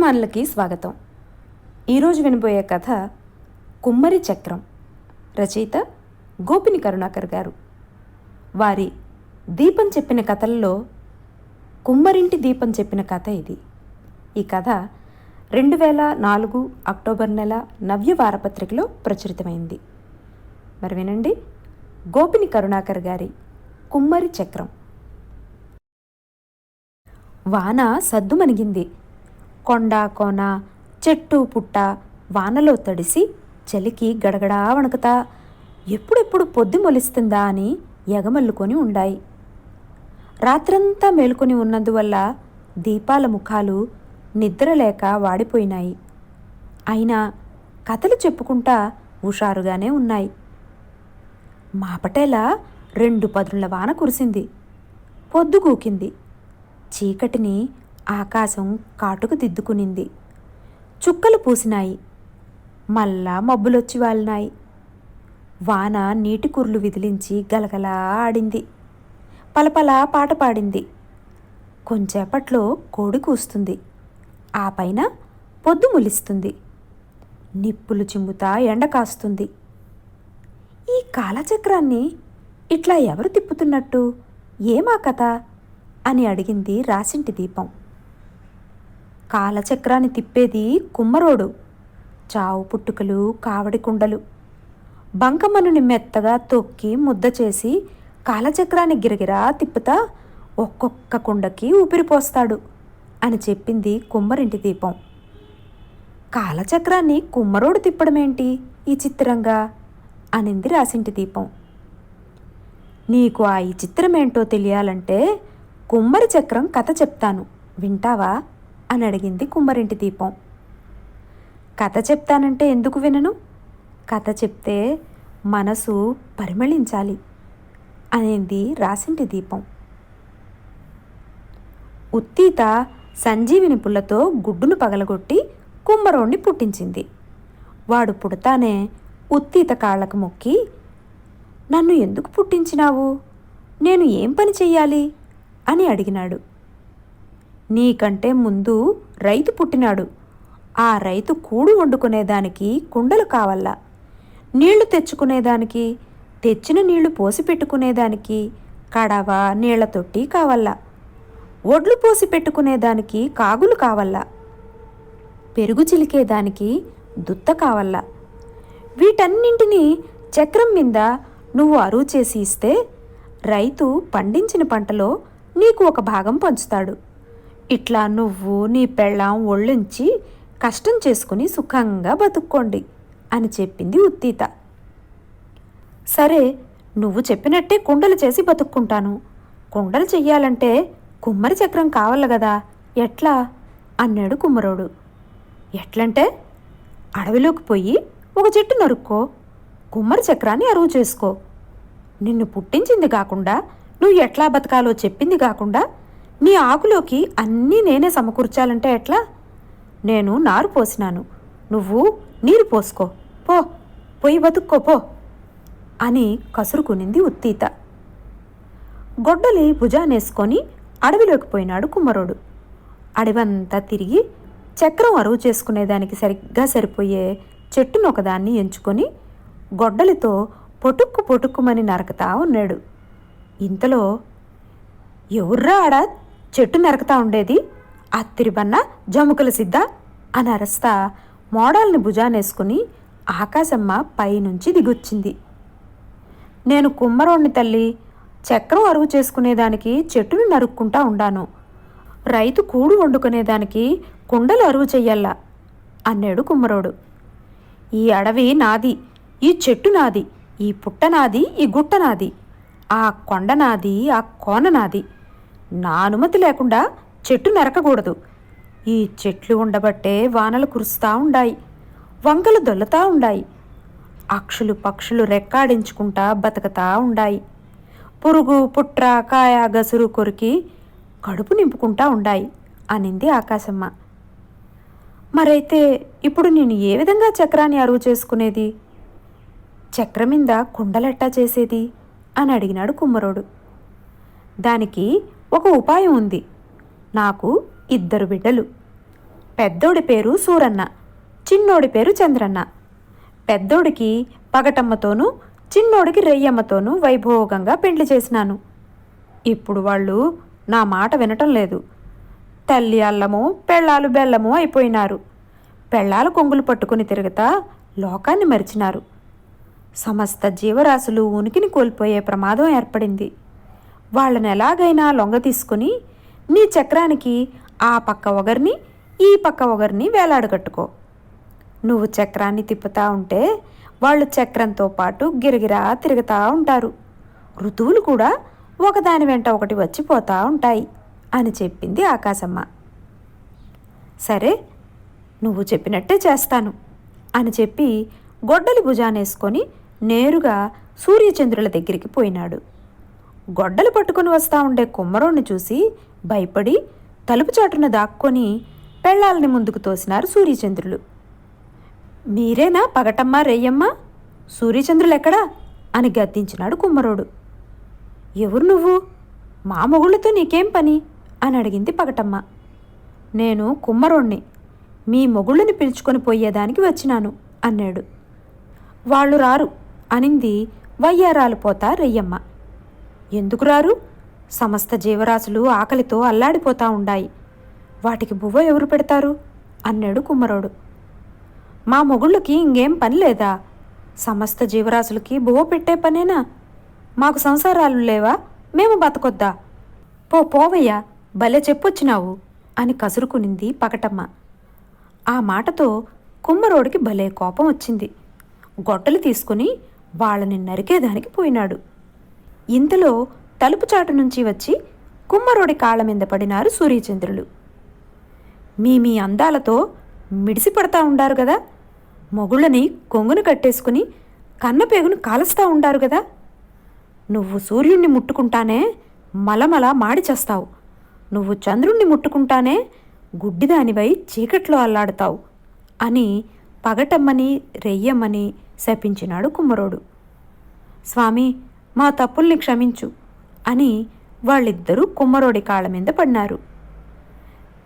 అభిమానులకి స్వాగతం. ఈరోజు వినబోయే కథ కుమ్మరి చక్రం రచయిత గోపిని కరుణాకర్ గారు. వారి దీపం చెప్పిన కథల్లో కుమ్మరింటి దీపం చెప్పిన కథ ఇది. ఈ కథ రెండు వేల నాలుగు అక్టోబర్ నెల నవ్య వారపత్రికలో ప్రచురితమైంది. మరి వినండి గోపిని కరుణాకర్ గారి కుమ్మరి చక్రం. వాన సద్దుమణిగింది. కొండా కోన చెట్టు పుట్ట వానలో తడిసి చలికి గడగడా వణుకుతా. ఎప్పుడెప్పుడు పొద్దు మొలిస్తుందా అని ఎగమల్లుకొని ఉండాయి. రాత్రంతా మేలుకొని ఉన్నందువల్ల దీపాల ముఖాలు నిద్రలేక వాడిపోయినాయి. అయినా కథలు చెప్పుకుంటా హుషారుగానే ఉన్నాయి. మాపటేలా రెండు పదుల వాన కురిసింది. పొద్దుగూకింది చీకటిని ఆకాశం కాటుకు దిద్దుకునింది. చుక్కలు పూసినాయి. మళ్ళా మబ్బులొచ్చి వాలినాయి. వాన నీటి కుర్లు విదిలించి గలగలా ఆడింది. పలపలా పాట పాడింది. కొంచేపట్లో కోడి కూస్తుంది. ఆ పైన పొద్దు ములిస్తుంది. నిప్పులు చిమ్ముతా ఎండ కాస్తుంది. ఈ కాలచక్రాన్ని ఇట్లా ఎవరు తిప్పుతున్నట్టు? ఏమా కథ? అని అడిగింది రాసింటి దీపం. కాలచక్రాన్ని తిప్పేది కుమ్మరోడు. చావు పుట్టుకలు కావడి కుండలు. బంకమ్మనుని మెత్తగా తొక్కి ముద్ద చేసి కాలచక్రాన్ని గిరగిరా తిప్పుతా ఒక్కొక్క కుండకి ఊపిరిపోస్తాడు అని చెప్పింది కుమ్మరింటి దీపం. కాలచక్రాన్ని కుమ్మరోడు తిప్పడమేంటి ఈ చిత్రంగా అనింది రాసింటి దీపం. నీకు ఆ ఈ చిత్రమేంటో తెలియాలంటే కుమ్మరి చక్రం కథ చెప్తాను. వింటావా? అని అడిగింది కుమ్మరింటి దీపం. కథ చెప్తానంటే ఎందుకు వినను? కథ చెప్తే మనసు పరిమళించాలి అనేది రాసింటి దీపం. ఉత్తీత సంజీవిని పుల్లతో గుడ్డును పగలగొట్టి కుమ్మరోణ్ణి పుట్టించింది. వాడు పుడతానే ఉత్తీత కాళ్ళకు మొక్కి నన్ను ఎందుకు పుట్టించినావు? నేను ఏం పని చెయ్యాలి? అని అడిగినాడు. నీకంటే ముందు రైతు పుట్టినాడు. ఆ రైతు కూడు వండుకునేదానికి కుండలు కావల్లా. నీళ్ళు తెచ్చుకునేదానికి తెచ్చిన నీళ్ళు పోసి పెట్టుకునేదానికి కడవ నీళ్ళ తొట్టి కావల్లా. ఒడ్లు పోసి పెట్టుకునేదానికి కాగులు కావల్లా. పెరుగు చిలికేదానికి దుత్త కావల్లా. వీటన్నింటినీ చక్రం మీద నువ్వు అరువు చేసి ఇస్తే రైతు పండించిన పంటలో నీకు ఒక భాగం పంచుతాడు. ఇట్లా నువ్వు నీ పెళ్ళాం ఒళ్ళుంచి కష్టం చేసుకుని సుఖంగా బతుక్కోండి అని చెప్పింది ఉత్తీత. సరే నువ్వు చెప్పినట్టే కుండలు చేసి బతుక్కుంటాను. కుండలు చెయ్యాలంటే కుమ్మరి చక్రం కావాలి కదా ఎట్లా? అన్నాడు కుమ్మరోడు. ఎట్లంటే అడవిలోకి పోయి ఒక చెట్టు నరుక్కో కుమ్మరి చక్రాన్ని అరువు చేసుకో. నిన్ను పుట్టించింది కాకుండా నువ్వు ఎట్లా బతకాలో చెప్పింది కాకుండా నీ ఆకులోకి అన్నీ నేనే సమకూర్చాలంటే ఎట్లా? నేను నారు పోసినాను. నువ్వు నీరు పోసుకో. పో పొయ్యి బతుక్కో పో అని కసురుకునింది ఉత్తీత. గొడ్డలి భుజానేసుకొని అడవిలోకి పోయినాడు కుమ్మరోడు. అడవంతా తిరిగి చక్రం అరువు చేసుకునేదానికి సరిగ్గా సరిపోయే చెట్టును ఒకదాన్ని ఎంచుకొని గొడ్డలితో పొటుక్కు పొటుక్కుమని నరకతా ఉన్నాడు. ఇంతలో ఎవర్రా ఆడ చెట్టు నరకతా ఉండేది. అత్తిరిబన్న జముకల సిద్ధ అని అరస్తా మోడల్ని భుజానేసుకుని ఆకాశమ్మ పైనుంచి దిగొచ్చింది. నేను కుమ్మరోణ్ణి తల్లి చక్రం అరువు చేసుకునేదానికి చెట్టును నరుక్కుంటా ఉండాను. రైతు కూడు వండుకునేదానికి కుండలు అరువు చెయ్యల్లా అన్నాడు కుమ్మరోడు. ఈ అడవి నాది ఈ చెట్టు నాది ఈ పుట్ట నాది ఈ గుట్ట నాది ఆ కొండ నాది ఆ కోన నాది. నా అనుమతి లేకుండా చెట్టు నరకకూడదు. ఈ చెట్లు ఉండబట్టే వానలు కురుస్తా ఉండాయి వంకలు దొల్లతా ఉండాయి అక్షులు పక్షులు రెక్కాడించుకుంటా బతకతా ఉండాయి. పురుగు పుట్ర కాయ గసురు కొరికి కడుపు నింపుకుంటా ఉండాయి అనింది ఆకాశమ్మ. మరైతే ఇప్పుడు నేను ఏ విధంగా చక్రాన్ని అరువు చేసుకునేది? చక్రం మీద కుండలెట్టా చేసేది? అని అడిగినాడు కుమ్మరోడు. దానికి ఒక ఉపాయం ఉంది. నాకు ఇద్దరు బిడ్డలు. పెద్దోడి పేరు సూరన్న చిన్నోడి పేరు చంద్రన్న. పెద్దోడికి పగటమ్మతోనూ చిన్నోడికి రెయ్యమ్మతోనూ వైభోగంగా పెండ్లి చేసినాను. ఇప్పుడు వాళ్ళు నా మాట వినటం లేదు. తల్లి అల్లము పెళ్ళాలు బెల్లము అయిపోయినారు. పెళ్ళాలు కొంగులు పట్టుకుని తిరుగుతా లోకాన్ని మరిచినారు. సమస్త జీవరాశులు ఉనికిని కోల్పోయే ప్రమాదం ఏర్పడింది. వాళ్ళని ఎలాగైనా లొంగ తీసుకుని నీ చక్రానికి ఆ పక్క ఒకరిని ఈ పక్క ఒకరిని వేలాడగట్టుకో. నువ్వు చక్రాన్ని తిప్పుతా ఉంటే వాళ్ళు చక్రంతో పాటు గిరగిరా తిరుగుతూ ఉంటారు. ఋతువులు కూడా ఒకదాని వెంట ఒకటి వచ్చిపోతూ ఉంటాయి అని చెప్పింది ఆకాశమ్మ. సరే నువ్వు చెప్పినట్టే చేస్తాను అని చెప్పి గొడ్డలి భుజానేసుకొని నేరుగా సూర్యచంద్రుల దగ్గరికి పోయినాడు. గొడ్డలు పట్టుకొని వస్తా ఉండే కుమ్మరోణ్ణి చూసి భయపడి తలుపు చాటున దాక్కొని పెళ్ళాలని ముందుకు తోసినారు సూర్యచంద్రులు. మీరేనా పగటమ్మ రేయమ్మ? సూర్యచంద్రులెక్కడా అని గద్దించినాడు కుమ్మరోడు. ఎవరు నువ్వు? మా మొగుళ్ళతో నీకేం పని? అని అడిగింది పగటమ్మ. నేను కుమ్మరోణ్ణి. మీ మొగుళ్ళని పిలుచుకొని పోయేదానికి వచ్చినాను అన్నాడు. వాళ్ళు రారు అనింది వయ్యారాలు పోతా రెయ్యమ్మ ఎందుకు రారు? సమస్త జీవరాశులు ఆకలితో అల్లాడిపోతా ఉండాయి. వాటికి బువ్వ ఎవరు పెడతారు? అన్నాడు కుమ్మరోడు. మా మొగుళ్ళకి ఇంకేం పని లేదా? సమస్త జీవరాశులకి బువ్వ పెట్టే పనేనా? మాకు సంసారాలు లేవా? మేము బతకొద్దా? పో పోవయ్యా భలే చెప్పొచ్చినావు అని కసురుకునింది పకటమ్మ. ఆ మాటతో కుమ్మరోడికి భలే కోపం వచ్చింది. గొట్టలు తీసుకుని వాళ్ళని నరికేదానికి పోయినాడు. ఇంతలో తలుపు చాటు నుంచి వచ్చి కుమ్మరుడి కాళ్ళ మీద పడినారు సూర్యచంద్రులు. మీ మీ అందాలతో మిడిసి పడతా ఉండారు కదా మొగుళ్ళని కొంగును కట్టేసుకుని కన్నపేగును కాలుస్తూ ఉండారు కదా నువ్వు సూర్యుణ్ణి ముట్టుకుంటానే మలమల మాడిచేస్తావు నువ్వు చంద్రుణ్ణి ముట్టుకుంటానే గుడ్డిదానివై చీకట్లో అల్లాడుతావు అని పగటమ్మని రెయ్యమ్మని శపించినాడు కుమ్మరోడు. స్వామి మా తప్పుల్ని క్షమించు అని వాళ్ళిద్దరూ కుమ్మరోడి కాళ్ళ మీద పడినారు.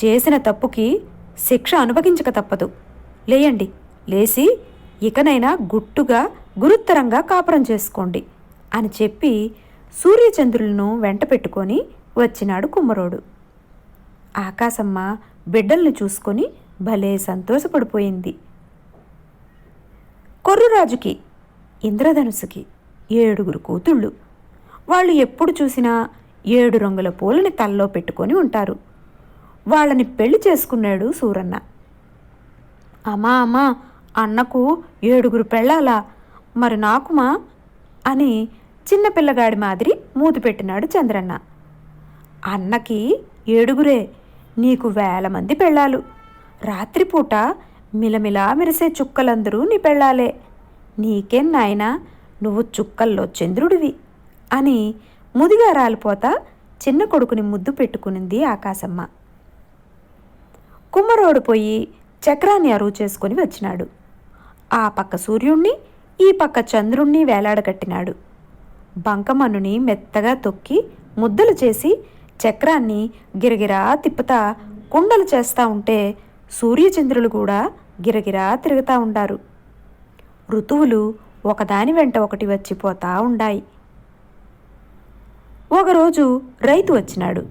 చేసిన తప్పుకి శిక్ష అనుభవించక తప్పదు. లేయండి లేసి ఇకనైనా గుట్టుగా గురుత్తరంగా కాపురం చేసుకోండి అని చెప్పి సూర్యచంద్రులను వెంట పెట్టుకొని వచ్చినాడు కుమ్మరోడు. ఆకాశమ్మ బిడ్డల్ని చూసుకొని భలే సంతోషపడిపోయింది. కొర్రురాజుకి ఇంద్రధనుసుకి ఏడుగురు కూతుళ్ళు. వాళ్ళు ఎప్పుడు చూసినా ఏడు రంగుల పూలని తల్లో పెట్టుకొని ఉంటారు. వాళ్ళని పెళ్ళి చేసుకున్నాడు సూరన్న. అమ్మా అమ్మా అన్నకు ఏడుగురు పెళ్ళాలా? మరి నాకుమా? అని చిన్న పిల్లగాడి మాదిరి మూతి పెట్టినాడు చంద్రన్న. అన్నకి ఏడుగురే నీకు వేల మంది పెళ్ళాలు. రాత్రిపూట మిలమిలా మెరిసే చుక్కలందరూ నీ పెళ్ళాలే. నీకేం నాయనా? నువ్వు చుక్కల్లో చంద్రుడివి అని ముదిగా రాలిపోతా చిన్న కొడుకుని ముద్దు పెట్టుకునింది ఆకాశమ్మ. కుమ్మరోడు పోయి చక్రాన్ని అరువు చేసుకొని వచ్చినాడు. ఆ పక్క సూర్యుణ్ణి ఈ పక్క చంద్రుణ్ణి వేలాడగట్టినాడు. బంకమన్నుని మెత్తగా తొక్కి ముద్దలు చేసి చక్రాన్ని గిరగిరా తిప్పుతా కుండలు చేస్తా ఉంటే సూర్యచంద్రులు కూడా గిరగిరా తిరుగుతూ ఉండారు. ఋతువులు ఒకదాని వెంట ఒకటి వచ్చిపోతా ఉండాయి. ఒకరోజు రైతు వచ్చినాడు.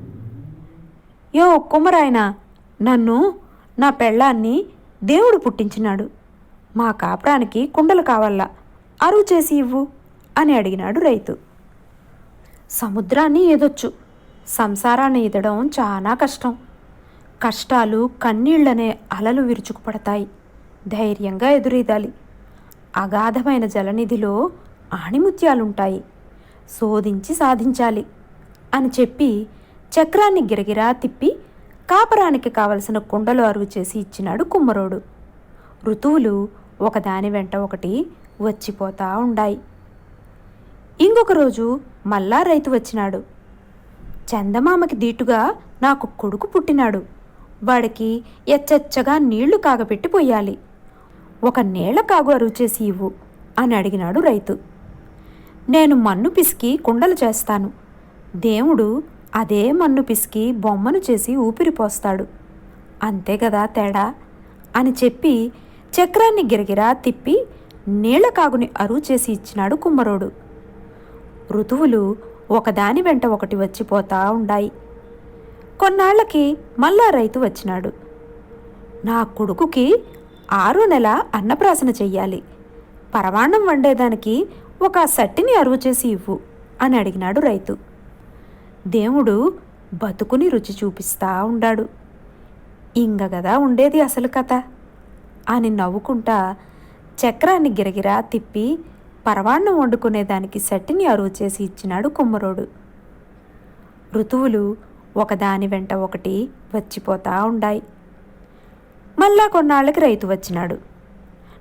యో కుమ్మరాయన నన్ను నా పెళ్ళాన్ని దేవుడు పుట్టించినాడు. మా కాపురానికి కుండలు కావాలా అరువు చేసి ఇవ్వు అని అడిగినాడు రైతు. సముద్రాన్ని ఈదొచ్చు సంసారాన్ని ఈదడం చాలా కష్టం. కష్టాలు కన్నీళ్ళనే అలలు విరుచుకుపడతాయి. ధైర్యంగా ఎదురీదాలి. అగాధమైన జలనిధిలో ఆణిముత్యాలుంటాయి. శోధించి సాధించాలి అని చెప్పి చక్రాన్ని గిరగిరా తిప్పి కాపరానికి కావలసిన కుండలు అరువు చేసి ఇచ్చినాడు కుమ్మరోడు. ఋతువులు ఒకదాని వెంట ఒకటి వచ్చిపోతా ఉండాయి. ఇంకొక రోజు మళ్ళా రైతు వచ్చినాడు. చందమామకి దీటుగా నాకు కొడుకు పుట్టినాడు. వాడికి ఎచ్చచ్చగా నీళ్ళు కాగపెట్టి పోయాలి. ఒక నీళ్ళ కాగు అరువు చేసి ఇవ్వు అని అడిగినాడు రైతు. నేను మన్ను పిసికి కుండలు చేస్తాను. దేవుడు అదే మన్ను పిసికి బొమ్మను చేసి ఊపిరిపోస్తాడు అంతే కదా తేడా? అని చెప్పి చక్రాన్ని గిరగిరా తిప్పి నీళ్ళ కాగుని అరువు చేసి ఇచ్చినాడు కుమ్మరోడు. ఋతువులు ఒకదాని వెంట ఒకటి వచ్చిపోతా ఉండాయి. కొన్నాళ్ళకి మళ్ళా రైతు వచ్చినాడు. నా కొడుకుకి ఆరో నెల అన్నప్రాసన చెయ్యాలి. పరవాణం వండేదానికి ఒక సట్టిని అరువు చేసి ఇవ్వు అని అడిగినాడు రైతు. దేవుడు బతుకుని రుచి చూపిస్తా ఉండాడు. ఇంగ గదా ఉండేది అసలు కథ అని నవ్వుకుంటా చక్రాన్ని గిరగిరా తిప్పి పరవాణం వండుకునేదానికి సట్టిని అరువు చేసి ఇచ్చినాడు కుమ్మరోడు. ఋతువులు ఒకదాని వెంట ఒకటి వచ్చిపోతా ఉండాయి. మళ్ళా కొన్నాళ్ళకి రైతు వచ్చినాడు.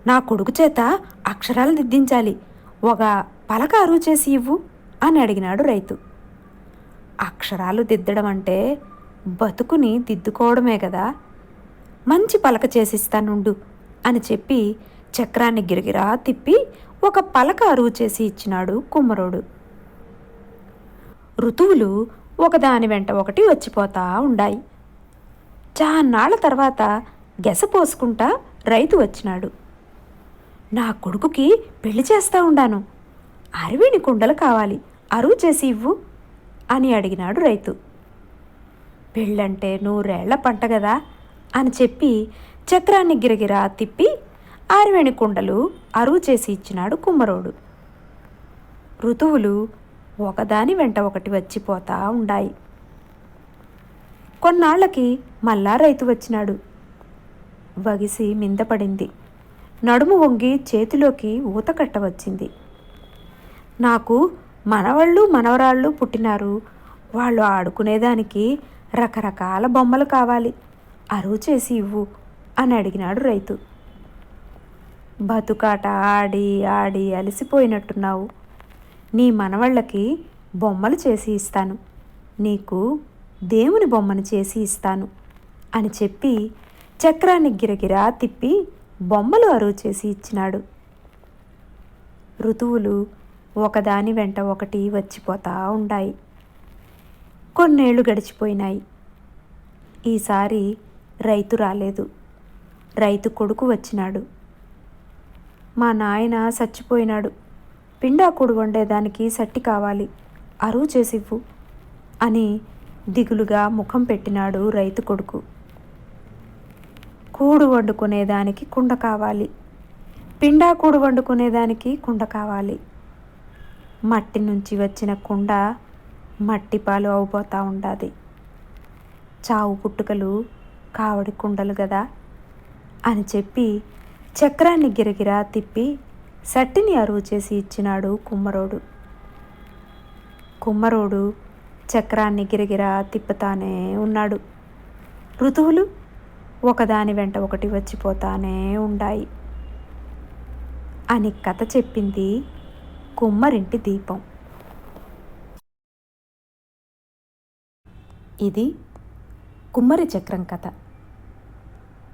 నా కొడుకు చేత అక్షరాలు దిద్దించాలి. ఒక పలక అరువు చేసి ఇవ్వు అని అడిగినాడు రైతు. అక్షరాలు దిద్దడం అంటే బతుకుని దిద్దుకోవడమే కదా. మంచి పలక చేసిస్తానుండు అని చెప్పి చక్రాన్ని గిరిగిరా తిప్పి ఒక పలక అరువు చేసి ఇచ్చినాడు కుమ్మరోడు. ఋతువులు ఒకదాని వెంట ఒకటి వచ్చిపోతా ఉండాయి. చాన్నాళ్ళ తర్వాత గెస పోసుకుంటా రైతు వచ్చినాడు. నా కొడుకుకి పెళ్ళి చేస్తా ఉండాను. అరవిని కుండలు కావాలి. అరువు చేసి ఇవ్వు అని అడిగినాడు రైతు. పెళ్ళంటే నూరేళ్ళ పంట కదా అని చెప్పి చక్రాన్ని గిరగిరా తిప్పి ఆరువేణి కుండలు అరువు చేసి ఇచ్చినాడు కుమ్మరోడు. ఋతువులు ఒకదాని వెంట ఒకటి వచ్చిపోతా ఉండాయి. కొన్నాళ్ళకి మళ్ళా రైతు వచ్చినాడు. వగిసి మిందపడింది. నడుము వంగి చేతిలోకి ఊతకట్ట వచ్చింది నాకు మనవళ్ళు మనవరాళ్ళు పుట్టినారు. వాళ్ళు ఆడుకునేదానికి రకరకాల బొమ్మలు కావాలి. అరువు చేసి ఇవ్వు అని అడిగినాడు రైతు. బతుకాట ఆడి ఆడి అలసిపోయినట్టున్నావు. నీ మనవళ్ళకి బొమ్మలు చేసి ఇస్తాను. నీకు దేవుని బొమ్మను చేసి ఇస్తాను అని చెప్పి చక్రాన్ని గిరగిరా తిప్పి బొమ్మలు అరువు చేసి ఇచ్చినాడు. ఋతువులు ఒకదాని వెంట ఒకటి వచ్చిపోతా ఉండాయి. కొన్నేళ్ళు గడిచిపోయినాయి. ఈసారి రైతు రాలేదు. రైతు కొడుకు వచ్చినాడు. మా నాయన చచ్చిపోయినాడు. పిండాకుడు వండేదానికి సట్టి కావాలి. అరువు చేసివ్వు అని దిగులుగా ముఖం పెట్టినాడు రైతు కొడుకు. కూడు వండుకునేదానికి కుండ కావాలి. పిండా కూడు వండుకునేదానికి కుండ కావాలి. మట్టి నుంచి వచ్చిన కుండ మట్టి పాలు అవుపోతూ ఉండాది. చావు పుట్టుకలు కావడి కుండలు కదా అని చెప్పి చక్రాన్ని గిరగిరా తిప్పి సట్టిని అరువు చేసి ఇచ్చినాడు కుమ్మరోడు. కుమ్మరోడు చక్రాన్ని గిరగిరా తిప్పుతానే ఉన్నాడు. ఋతువులు ఒకదాని వెంట ఒకటి వచ్చిపోతానే ఉండాయి. అని కథ చెప్పింది కుమ్మరింటి దీపం. ఇది కుమ్మరి చక్రం కథ.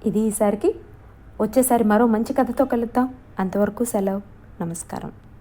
ఇది ఈసారికి వచ్చేసారి మరో మంచి కథతో కలుద్దాం. అంతవరకు సెలవు. నమస్కారం.